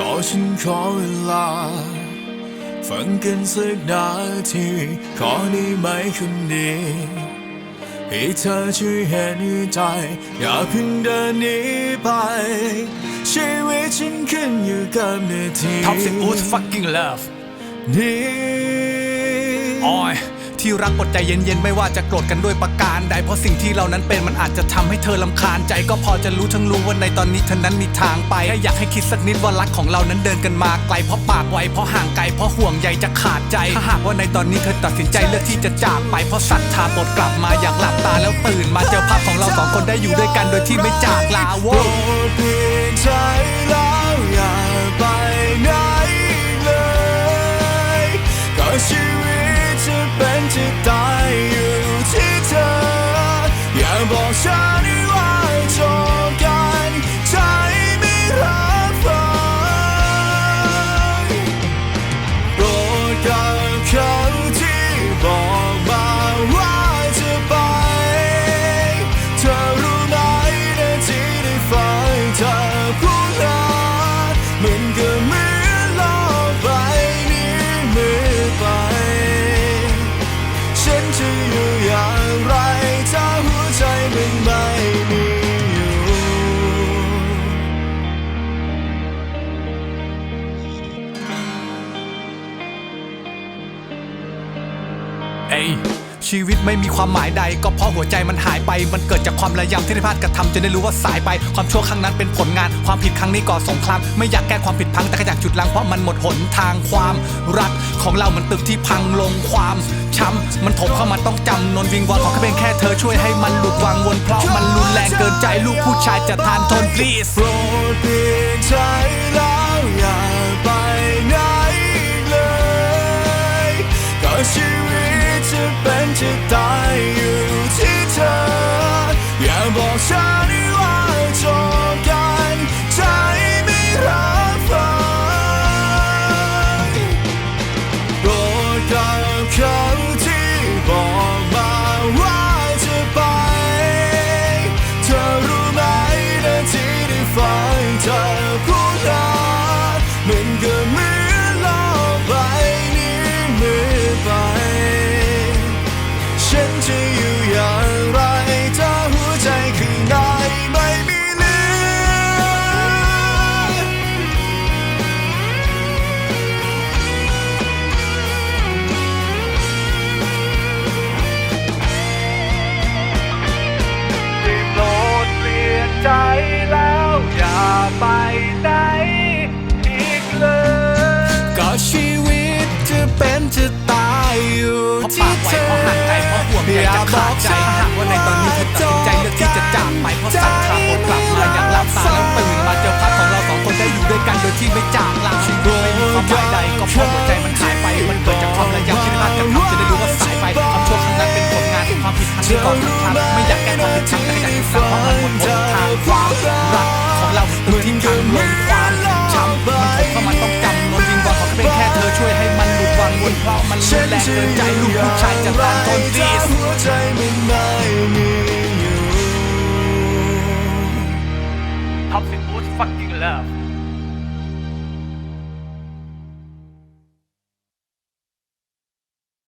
ขอฉันขอเวลา ฟังกันสักนาที ขอได้ไหมคนดีให้เธอช่วยเห็นใจ อย่าเพิ่งเดินหนีไปชีวิตฉันขึ้นอยู่กับนาทีท็อปสิบอูส fucking love นี้ออย ที่รักอดใจเย็นๆ ไม่ว่าจะโกรธกันด้วยประการใด เพราะสิ่งที่เรานั้นเป็นมันอาจจะทำให้เธอลำคาญใจ ก็พอจะรู้ทั้งรู้ว่าในตอนนี้เธอนั้นมีทางไปแค่อยากให้คิดสักนิดว่ารักของเรานั้นเดินกันมาไกลเพราะปากไวเพราะห่างไกลเพราะห่วงใยจะขาดใจถ้าหากว่าในตอนนี้เธอตัดสินใจเลือกที่จะจากไปเพราะศรัทธาโปรดกลับมาอยากหลับตาแล้วตื่นมาเจอภาพของเราสองคนได้อยู่ด้วยกันโดยที่ไม่จากลาโวโปรดเปลี่ยนใจแล้วอย่าไปไหน เอ้ยชีวิตไม่มีความหมายใด ก็เพราะหัวใจมันหายไป มันเกิดจากความระยำที่ได้พลาดกระทำจนได้รู้ว่าสายไป ความชั่วครั้งนั้นเป็นผลงาน ความผิดครั้งนี้ก่อสงคราม ไม่อยากแก้ความผิดพัง แต่ก็อยากจุดล้างเพราะมันหมดหนทางความรักของเราเหมันตึกที่พังลงความช้ำมันถมเข้ามาต้องจำนนวิงวอนขอแค่เพียงแค่เธอช่วยให้มันหลุดวางวนเพราะมันรุนแรงเกินใจลูกผู้ชายจะทานทน please โปรดเปลี่ยนใจ ห่วงใจะขาดใจหากว่าในตอนนี้เธอตัดสินใจเลือกที่จะจากไปเพราะศรัทธาโปรดกลับมาอยากหลับตาแล้วตื่นมาเจอภาพของเราสองคนได้อยู่ด้วยกันโดยที่ไม่จากลาชีวิตไม่มีความหมายใดก็เพราะหัวใจมันหายไปมันเกิดจากความระยำที่ได้พลาดกระทำจะได้รู้ว่าสายไปความชั่วครั้งนั้นเป็นผลงานของความผิดครั้งนี้ก่อนสงครามไม่อยากแก้ความผิดครั้งแต่ก็อยากหยุดล้างเพราะมันหมดหนทางความรักของเรามันตึกที่พังลงความช้ำมันถมเข้ามาต้องจำนนวิงวอนขอเพียงแค่เธอช่วยให้มันหลุดวางวนเพราะมันรุนแรงเกินใจลูกผู้ชายจะต้านทน please อยู่ Top 10 Boost fucking love